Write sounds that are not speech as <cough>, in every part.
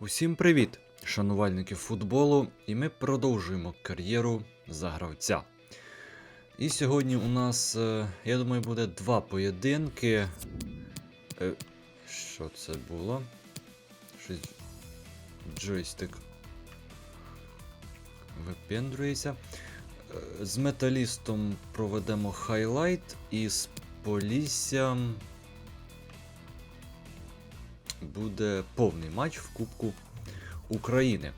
Усім привіт, шанувальники футболу, і ми продовжуємо кар'єру за гравця. І сьогодні у нас, е, я думаю, буде два поєдинки. Е, Що це було? Щось джойстик випендрюється. Е, З металістом проведемо хайлайт і з Поліссям буде повний матч в Кубку України.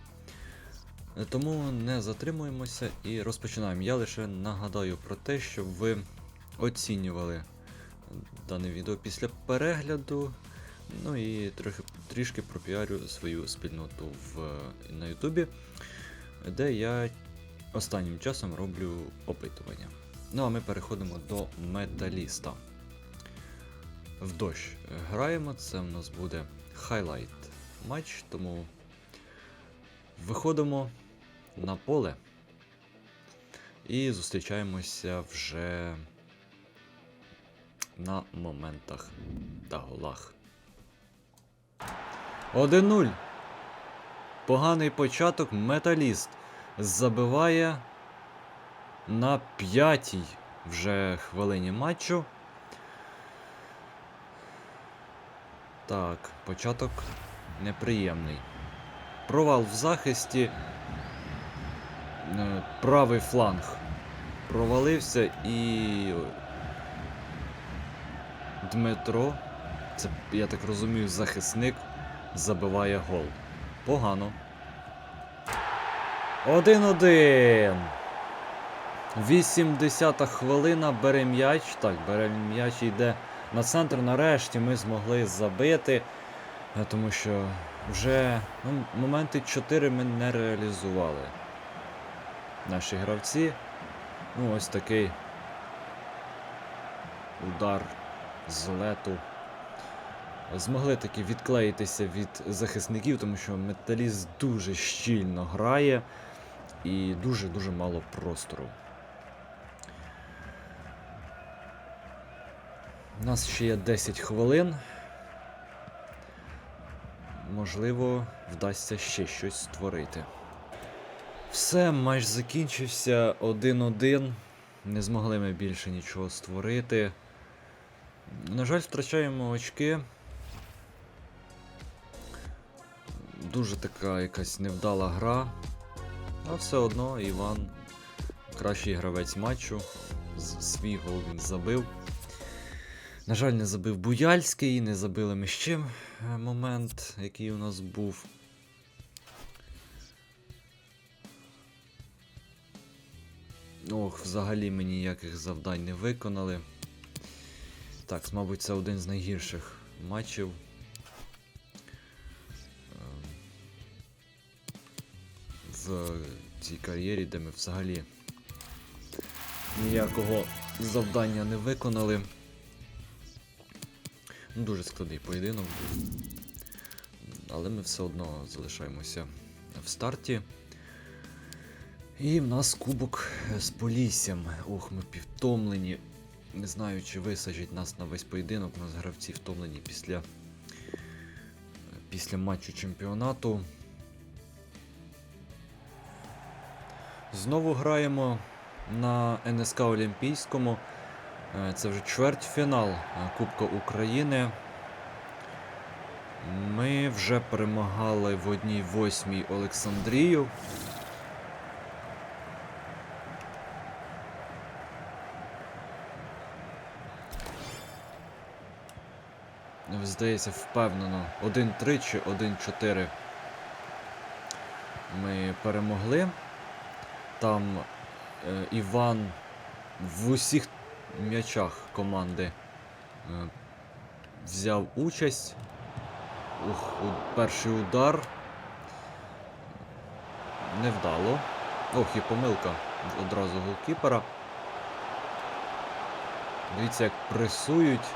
Тому не затримуємося і розпочинаємо. Я лише нагадаю про те, щоб ви оцінювали дане відео після перегляду. Ну і трохи, трішки пропіарю свою спільноту в, на Ютубі, де я останнім часом роблю опитування. Ну а ми переходимо до металіста. В дощ граємо, це в нас буде хайлайт матч, тому виходимо на поле і зустрічаємося вже на моментах та голах. 1-0. Поганий початок. Металіст забиває на п'ятій вже хвилині матчу. Так, початок неприємний. Провал в захисті. Е, Правий фланг провалився і. Дмитро, це, я так розумію, захисник забиває гол. Погано. 1-1. 80-та хвилина, бере м'яч. Так, бере м'яч йде на центр. Нарешті ми змогли забити. е, Тому що вже ну, моменти 4 ми не реалізували. Наші гравці. Ну, ось такий удар з лету. Змогли таки відклеїтися від захисників, тому що металіст дуже щільно грає і дуже-дуже мало простору. У нас ще є 10 хвилин. Можливо, вдасться ще щось створити. Все, матч закінчився 1-1. Не змогли ми більше нічого створити. На жаль, втрачаємо очки. Дуже така якась невдала гра. А все одно Іван кращий гравець матчу. Свій гол він забив. На жаль, не забив Буяльський, не забили ми ще е, момент, який у нас був. Ох, взагалі ми ніяких завдань не виконали. Так, мабуть, це один з найгірших матчів. Ем, В цій кар'єрі, де ми взагалі ніякого завдання не виконали. Ну, Дуже складний поєдинок. Але ми все одно залишаємося в старті. І в нас кубок з Поліссям. Ох, ми півтомлені. Не знаю, чи висаджать нас на весь поєдинок. У нас гравці втомлені після, після матчу чемпіонату. Знову граємо на НСК Олімпійському. Е, Це вже чвертьфінал е, Кубка України. Ми вже перемагали в одній восьмій Олександрію. Здається, впевнено. 1-3 чи 1-4 ми перемогли. Там е, Іван в усіх м'ячах команди е, взяв участь. Ух, перший удар. Невдало. Ох, і помилка одразу голкіпера. Дивіться, як пресують.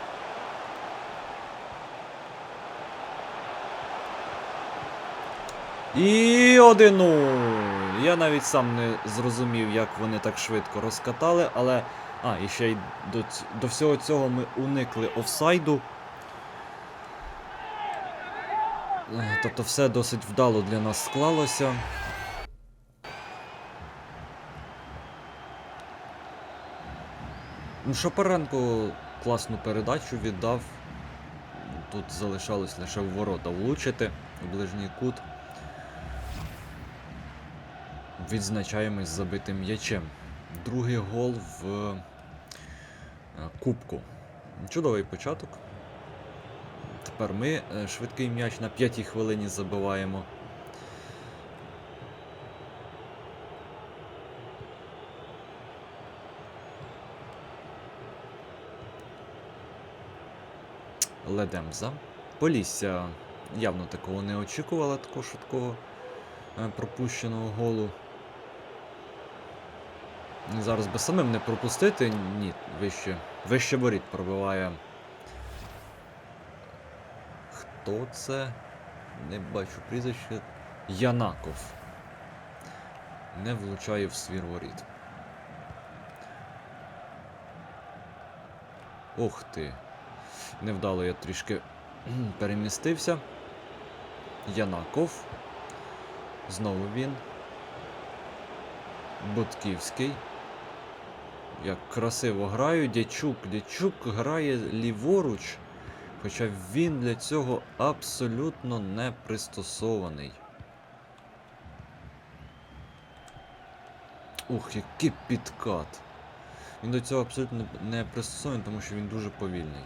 І 1-0. Я навіть сам не зрозумів, як вони так швидко розкатали, але. А, і ще й до, до всього цього ми уникли офсайду. Е, Тобто все досить вдало для нас склалося. Ну, Шапаренко класну передачу віддав. Тут залишалось лише в ворота влучити у ближній кут. Відзначаємось забитим м'ячем. Другий гол в е, кубку. Чудовий початок. Тепер ми е, швидкий м'яч на п'ятій хвилині забиваємо. Ледемза. Полісся явно такого не очікувала, такого швидкого е, пропущеного голу. Зараз би самим не пропустити. Ні, вище. Вище воріт пробиває. Хто це? Не бачу прізвище. Янаков. Не влучає в свір воріт. Ох ти. Невдало я трішки <clears throat> перемістився. Янаков. Знову він. Бутківський. Як красиво граю. Дячук. Дячук грає ліворуч. Хоча він для цього абсолютно не пристосований. Ух, який підкат. Він до цього абсолютно не пристосований, тому що він дуже повільний.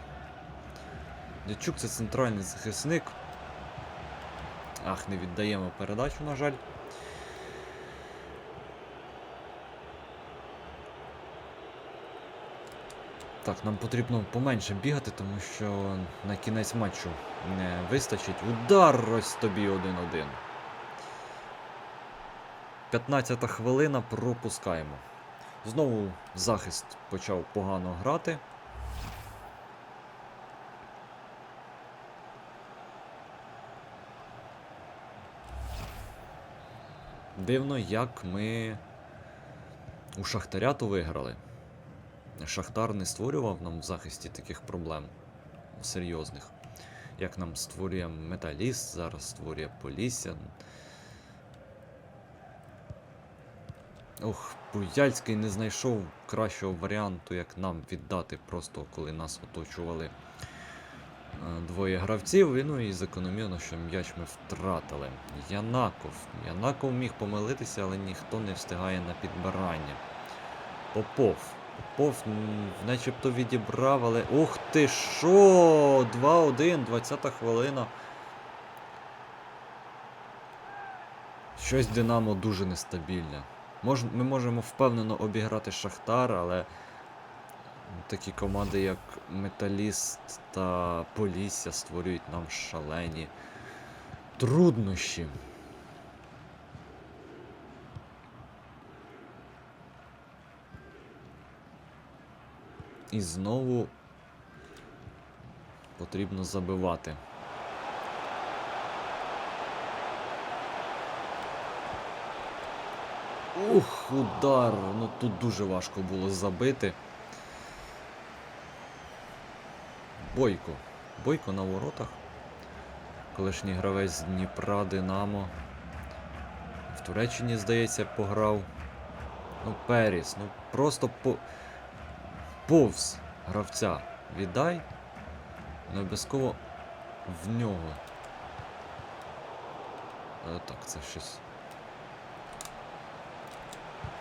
Дячук це центральний захисник. Ах, не віддаємо передачу, на жаль. Так, нам потрібно поменше бігати, тому що на кінець матчу не вистачить. Удар ось тобі 1-1. 15 хвилина пропускаємо. Знову захист почав погано грати. Дивно, як ми у Шахтаря то виграли. Шахтар не створював нам в захисті таких проблем серйозних. Як нам створює Металіст, зараз створює Полісся. Ох, Буяльський не знайшов кращого варіанту, як нам віддати просто коли нас оточували е, двоє гравців. Ну і закономірно, що м'яч ми втратили. Янаков. Янаков міг помилитися, але ніхто не встигає на підбирання. Попов. Попов начебто відібрав, але. Ух ти що! 2-1, 20 хвилина. Щось Динамо дуже нестабільне. Мож, ми можемо впевнено обіграти Шахтар, але такі команди, як Металіст та Полісся створюють нам шалені труднощі. І знову потрібно забивати. Ух, удар! Ну тут дуже важко було забити. Бойко. Бойко на воротах. Колишній гравець з Дніпра Динамо. В Туреччині, здається, пограв. Ну, Періс, ну просто по... повз гравця віддай. Не обов'язково в нього. Але так, це щось.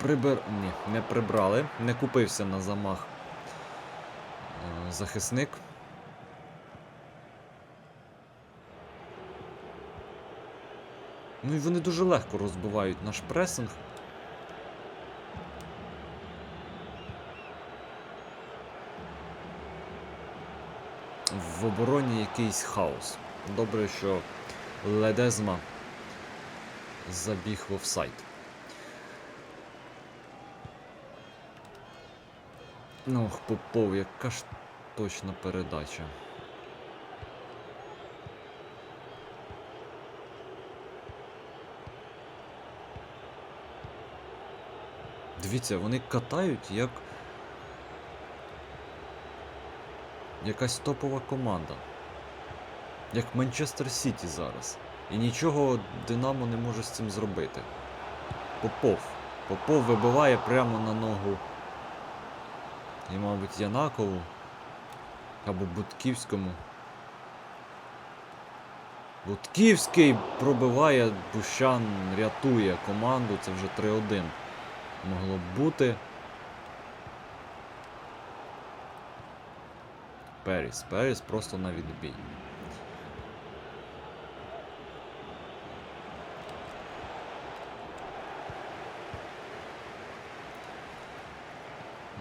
Прибер... Ні, не прибрали. Не купився на замах е, захисник. Ну і вони дуже легко розбивають наш пресинг. В обороні якийсь хаос. Добре, що Ледезма забіг в офсайд. Ну, ох, Попов, яка ж точна передача. Дивіться, вони катають як. Якась топова команда. Як Манчестер Сіті зараз. І нічого Динамо не може з цим зробити. Попов. Попов вибиває прямо на ногу. І, мабуть, Янакову. Або Будківському. Будківський пробиває, Бущан рятує команду, це вже 3-1. Могло б бути. Періс. Періс просто на відбій.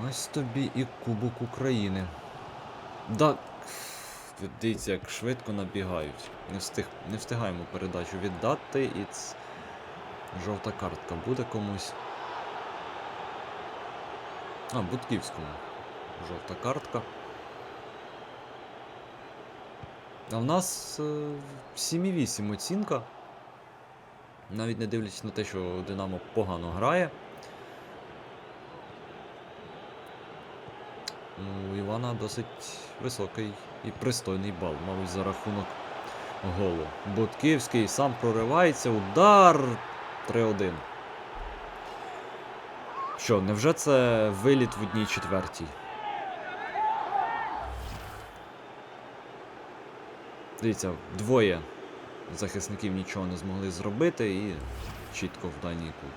Ось тобі і Кубок України. Да. Дивіться, як швидко набігають. Не, встиг, не встигаємо передачу віддати і ц... жовта картка буде комусь. А, Будківському. Жовта картка. А в нас е, 7,8 оцінка. Навіть не дивлячись на те, що Динамо погано грає. Ну, у Івана досить високий і пристойний бал, мабуть, за рахунок голу. Будківський сам проривається, удар 3-1. Що, невже це виліт в одній четвертій? Дивіться, двоє захисників нічого не змогли зробити і чітко в дальній кут.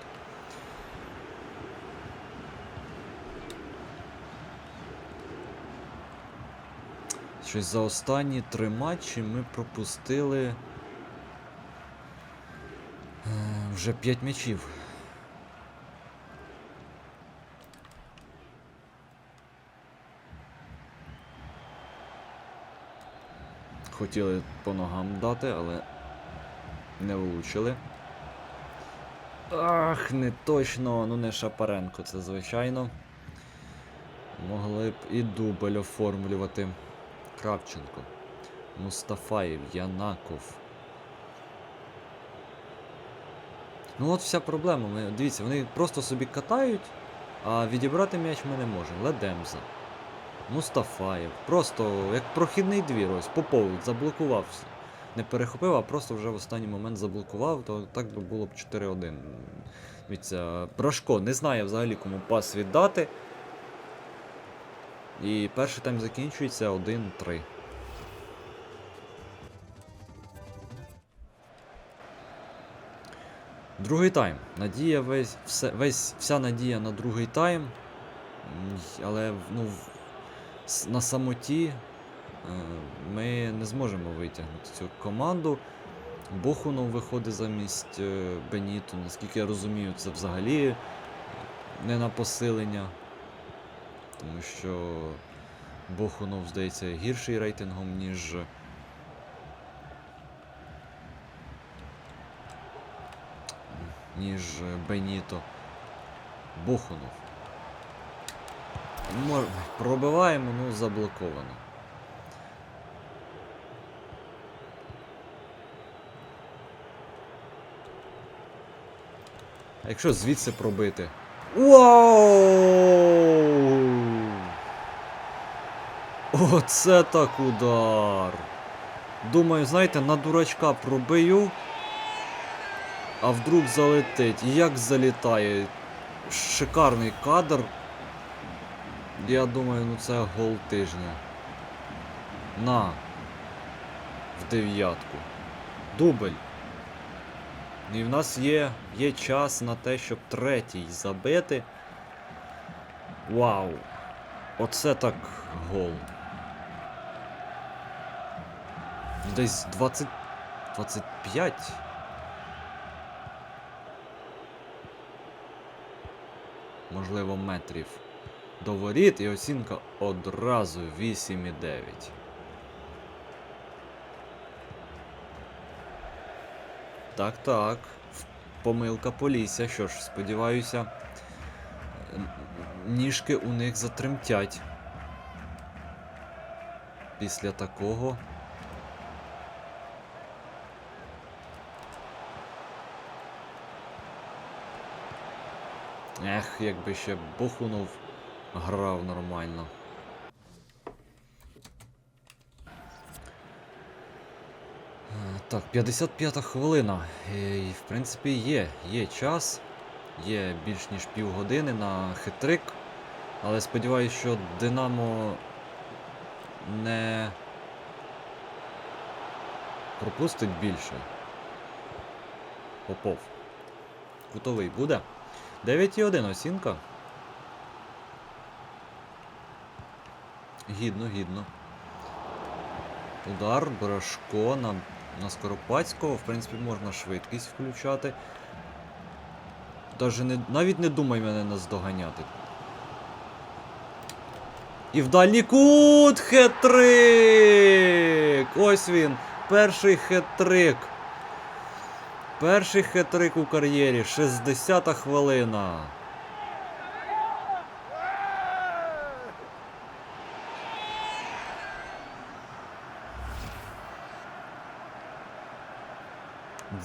Щось за останні три матчі ми пропустили е, вже 5 м'ячів. Хотіли по ногам дати, але не влучили. Ах, не точно, ну не Шапаренко, це звичайно. Могли б і дубль оформлювати. Кравченко, Мустафаєв, Янаков. Ну от вся проблема. Дивіться, вони просто собі катають, а відібрати м'яч ми не можемо. Ледемза. Мустафаєв. Просто як прохідний двір, ось Попов заблокувався. Не перехопив, а просто вже в останній момент заблокував, то так би було б 4-1. Дивіться, Брашко не знає взагалі кому пас віддати. І перший тайм закінчується 1-3. Другий тайм. Надія весь, все, весь, вся надія на другий тайм. Але ну, на самоті е, ми не зможемо витягнути цю команду. Бохунов виходить замість е, Беніту. Наскільки я розумію, це взагалі не на посилення. Тому що Бохунов, здається, гірший рейтингом, ніж. ніж Беніто. Бохунов. Пробиваємо, ну заблоковано. А якщо звідси пробити? Вау! Оце так удар. Думаю, знаєте, на дурачка пробию, а вдруг залетить. Як залітає? Шикарний кадр. Я думаю, ну це гол тижня. На. В дев'ятку. Дубль. І в нас є, є час на те, щоб третій забити. Вау! Оце так гол. Десь 20. 25. Можливо, метрів до воріт і оцінка одразу 8,9. Так, так. Помилка Полісся. Що ж, сподіваюся, ніжки у них затремтять. Після такого. Ех, якби ще Бухунов грав нормально. Е, Так, 55 хвилина. І, в принципі, є. Є час. Є більш ніж півгодини на хитрик. Але сподіваюся, що Динамо не пропустить більше. Попов. Кутовий буде. 9,1 оцінка. Гідно, гідно. Удар, Брашко на, на Скоропадського. В принципі, можна швидкість включати. Даже не, навіть не думай мене наздоганяти. І в дальній кут хетрик! Ось він. Перший хетрик. Перший хетрик у кар'єрі. 60-та хвилина.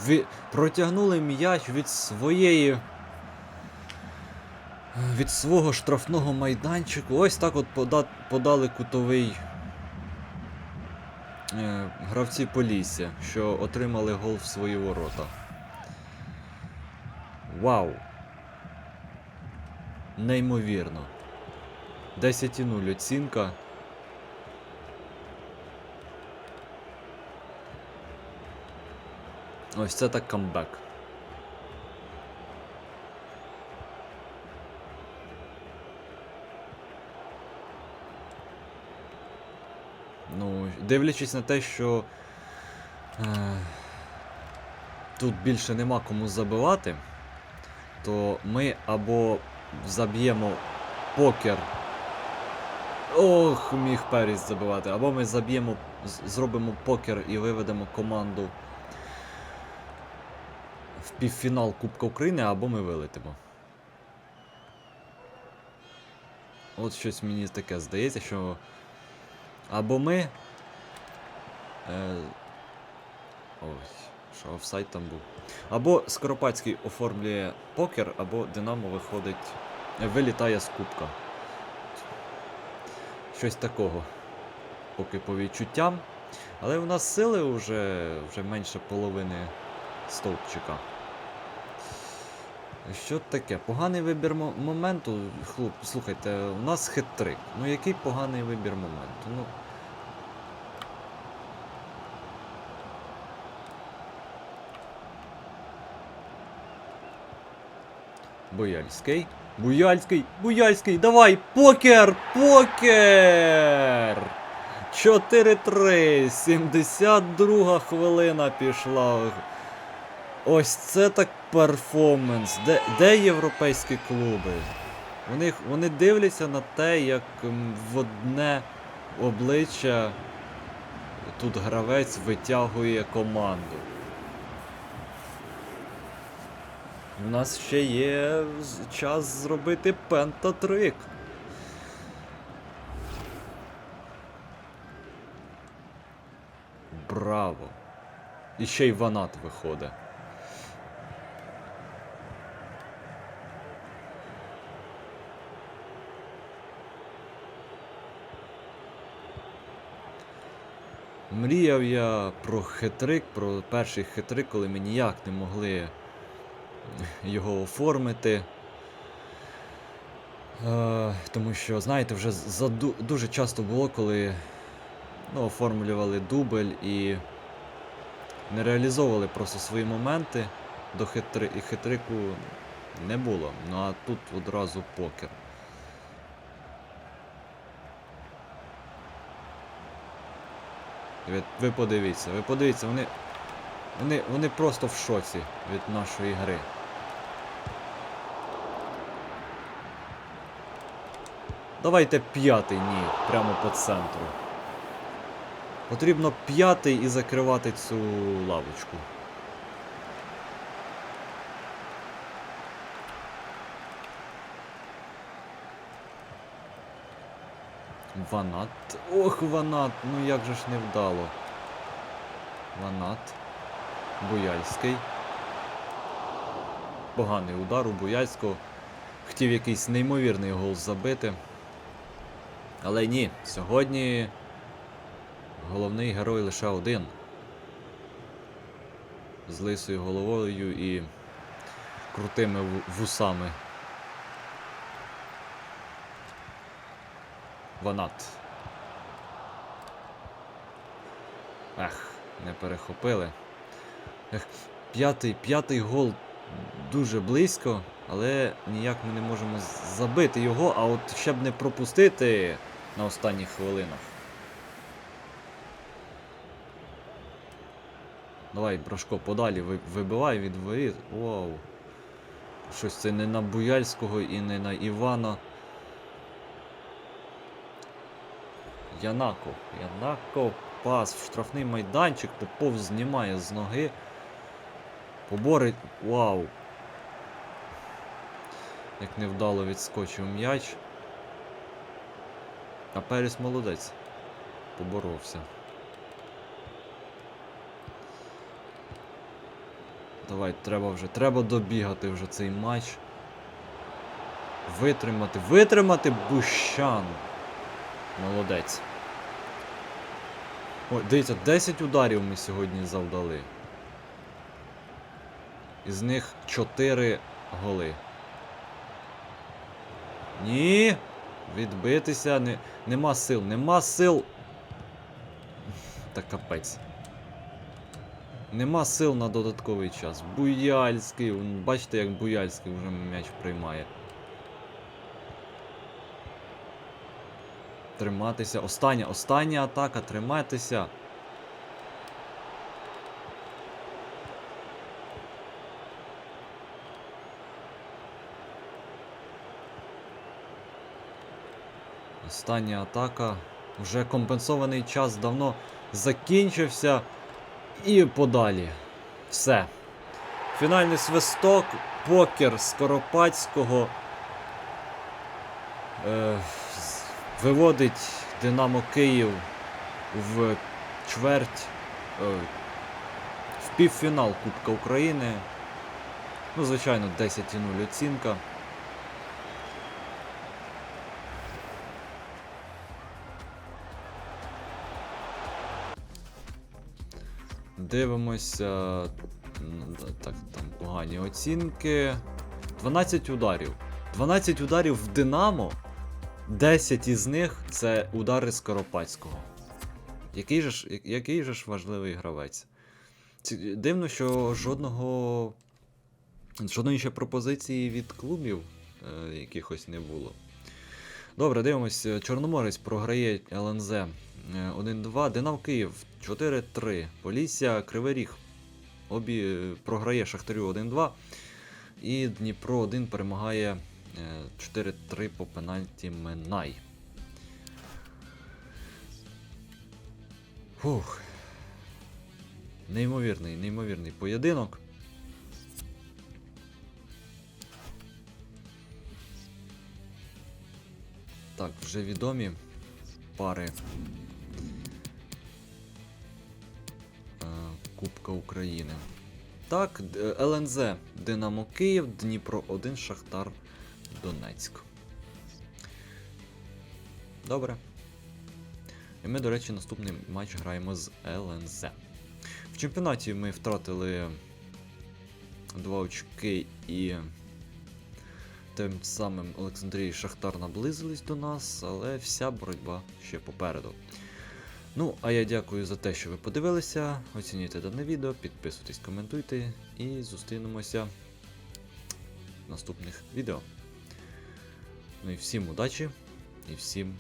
Ві... Протягнули м'яч від своєї. Від свого штрафного майданчику. Ось так от пода... подали кутовий е... гравці Полісся, що отримали гол в свої ворота. Вау! Неймовірно. 10,0 оцінка. Ось це так камбек. Ну, дивлячись на те, що е, тут більше нема кому забивати, то ми або заб'ємо покер. Ох, міг Періс забивати, або ми заб'ємо, зробимо покер і виведемо команду в півфінал Кубка України, або ми вилетимо. От щось мені таке здається, що або ми. Е, ось, що офсайд там був. Або Скоропадський оформлює покер, або Динамо виходить. Вилітає з Кубка. Щось такого. Поки по відчуттям. Але у нас сили вже, вже менше половини стовпчика. Що таке? Поганий вибір моменту. Хлоп, слухайте, у нас хитрик. Ну який поганий вибір моменту? Ну. Буяльський. Буяльський, Буяльський, давай! Покер! Покер! 4-3. 72 хвилина пішла. Ось це так перформанс. Де, де європейські клуби? Вони, вони дивляться на те, як в одне обличчя тут гравець витягує команду. У нас ще є час зробити пентатрик. Браво! І ще й ванат виходить. Мріяв я про хитрик, про перший хитрик, коли ми ніяк не могли його оформити. Е, тому що, знаєте, вже заду- дуже часто було, коли ну, оформлювали дубль і не реалізовували просто свої моменти до хитри... і хитрику не було. Ну а тут одразу покер. Ви, ви подивіться, ви подивіться, вони, вони, вони просто в шоці від нашої гри. Давайте п'ятий ні, прямо по центру. Потрібно п'ятий і закривати цю лавочку. Ванат. Ох, Ванат, ну як же ж не вдало. Ванат. Буяльський. Поганий удар у Буяльського. Хотів якийсь неймовірний гол забити. Але ні, сьогодні головний герой лише один. з лисою головою і крутими вусами. Ванат. Ех, не перехопили. Ех, п'ятий, п'ятий гол дуже близько, але ніяк ми не можемо забити його, а от ще б не пропустити на останніх хвилинах. Давай, Брошко, подалі вибивай від воріт. Вау. Щось це не на Буяльського і не на Івана. Янако. Янако пас в штрафний майданчик. Попов знімає з ноги. Поборить. Вау. Як невдало відскочив м'яч. А Перес молодець. Поборовся. Давай, треба вже. Треба добігати вже цей матч. Витримати. Витримати Бущан. Молодець. Ой, дивіться, 10 ударів ми сьогодні завдали. Із них 4 голи. Ні. Відбитися не, нема сил, нема сил. Та капець. Нема сил на додатковий час. Буяльський. Бачите, як Буяльський вже м'яч приймає. Триматися. Остання, остання атака, тримайтеся. Остання атака. Вже компенсований час давно закінчився. І подалі. Все. Фінальний свисток. Покер Скоропадського. Е, виводить Динамо Київ в чверть. Е, в півфінал Кубка України. Ну, звичайно, 10,0 оцінка. Дивимося. м, Так, там погані оцінки. 12 ударів. 12 ударів в Динамо. 10 із них це удари Скоропадського. Який же ж, який же ж важливий гравець. Дивно, що жодного. Жодної ще пропозиції від клубів е, якихось не було. Добре, дивимось. Чорноморець програє ЛНЗ е, 1-2. Динам Київ 4-3. Полісся Кривий Ріг. Обі е, програє Шахтарю 1-2. І Дніпро 1 перемагає е, 4-3 по пенальті Минай. Фух. Неймовірний, неймовірний поєдинок. Так, вже відомі пари е, Кубка України. Так, ЛНЗ Динамо Київ, Дніпро 1, Шахтар Донецьк. Добре. І ми, до речі, наступний матч граємо з ЛНЗ. В чемпіонаті ми втратили 2 очки і тим самим Олександрія і Шахтар наблизились до нас, але вся боротьба ще попереду. Ну, а я дякую за те, що ви подивилися. Оцінюйте дане відео, підписуйтесь, коментуйте і зустрінемося в наступних відео. Ну і всім удачі і всім.